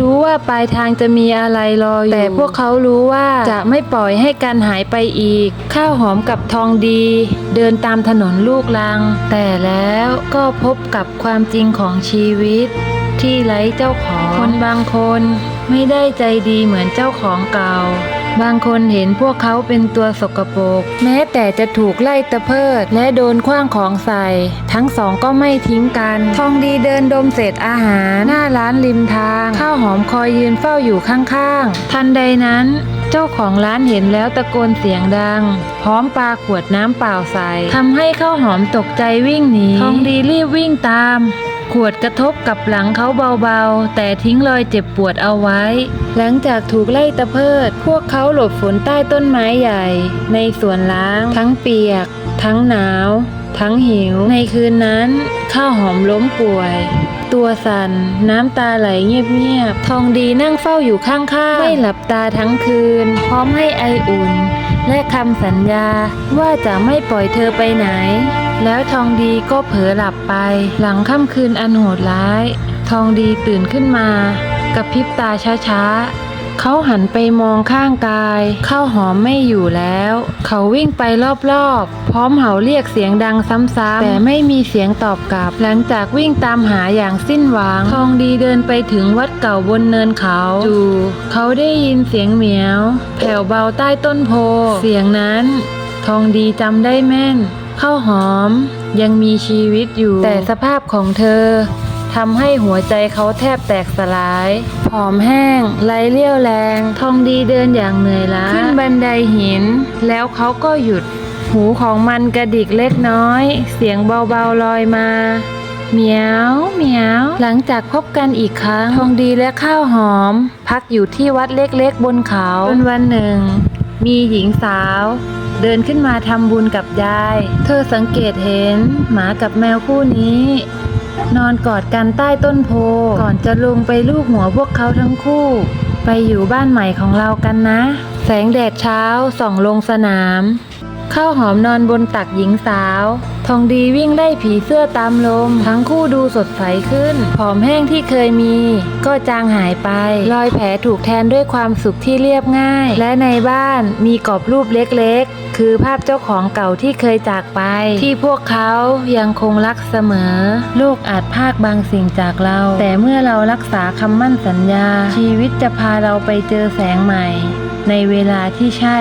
รู้ว่าปลายทางจะมีอะไรรออยู่ แต่พวกเขารู้ว่าจะไม่ปล่อยให้กันหายไปอีก ข้าวหอมกับทองดี เดินตามถนนลูกลัง แต่แล้วก็พบกับความจริงของชีวิต ที่ไร้เจ้าของ คนบางคนไม่ได้ใจดีเหมือนเจ้าของเก่า บางคนเห็นพวกเขาเป็นตัวสกปรกแม้แต่จะถูกไล่ตะเพิดและโดนคว้างของใส่ ทั้งสองก็ไม่ทิ้งกัน ทองดีเดินดมเศษอาหาร หน้าร้านริมทาง ข้าวหอมคอยยืนเฝ้าอยู่ข้างๆ ทันใดนั้นเจ้าของร้านเห็นแล้วตะโกนเสียงดัง พร้อมปาขวดน้ำเปล่าใส่ทำให้ข้าวหอมตกใจวิ่งหนีทองดีรีบวิ่งตาม ขวดกระทบกับหลังเขาเบาๆ แต่ทิ้งรอยเจ็บปวดเอาไว้ หลังจากถูกไล่ตะเพิด พวกเขาหลบฝนใต้ต้นไม้ใหญ่ ในสวนล้าง ทั้งเปียก ทั้งหนาว ทั้งหิว ในคืนนั้นข้าวหอมล้มป่วยตัวสั่นน้ำตาไหลเงียบๆ ทองดีนั่งเฝ้าอยู่ข้างๆ ไม่หลับตาทั้งคืน พร้อมให้ไออุ่น และคำสัญญาว่าจะไม่ปล่อยเธอไปไหน แล้วทองดีก็เผลอหลับไป หลังค่ำคืนอันโหดร้าย ทองดีตื่นขึ้นมากระพริบตาช้าๆ เขาหันไปมองข้างกาย ข้าวหอมไม่อยู่แล้ว เขาวิ่งไปรอบๆ พร้อมเห่าเรียกเสียงดังซ้ำๆ แต่ไม่มีเสียงตอบกลับ หลังจากวิ่งตามหาอย่างสิ้นหวัง ทองดีเดินไปถึงวัดเก่าบนเนินเขาจู่เขาได้ยินเสียงเหมียว แผ่วเบาใต้ต้นโพ เสียงนั้น ทองดีจำได้แม่น ข้าวหอมยังมีชีวิตอยู่ แต่สภาพของเธอทำให้หัวใจเขาแทบแตกสลาย ผอมแห้งไร้เรี่ยวแรง ทองดีเดินอย่างเหนื่อยล้า ขึ้นบันไดหิน แล้วเขาก็หยุด หูของมันกระดิกเล็กน้อย เสียงเบาๆลอยมาเหมียวเหมียว หลังจากพบกันอีกครั้ง ทองดีและข้าวหอม พักอยู่ที่วัดเล็กๆบนเขาจนวันหนึ่ง มีหญิงสาว เดินขึ้นมาทำบุญกับยาย เธอสังเกตเห็น หมากับแมวคู่นี้ นอนกอดกันใต้ต้นโพ ก่อนจะลงไปลูบหัวพวกเขาทั้งคู่ ไปอยู่บ้านใหม่ของเรากันนะ แสงแดดเช้าส่องลงสนาม ข้าวหอมนอนบนตักหญิงสาว ทองดีวิ่งไล่ผีเสื้อตามลม ทั้งคู่ดูสดใสขึ้น ผอมแห้งที่เคยมี ก็จางหายไป รอยแผลถูกแทนด้วยความสุขที่เรียบง่าย และในบ้านมีกรอบรูปเล็กๆ คือภาพเจ้าของเก่าที่เคยจากไป ที่พวกเขายังคงรักเสมอ โลกอาจพากบางสิ่งจากเรา แต่เมื่อเรารักษาคำมั่นสัญญา ชีวิตจะพาเราไปเจอแสงใหม่ ในเวลาที่ใช่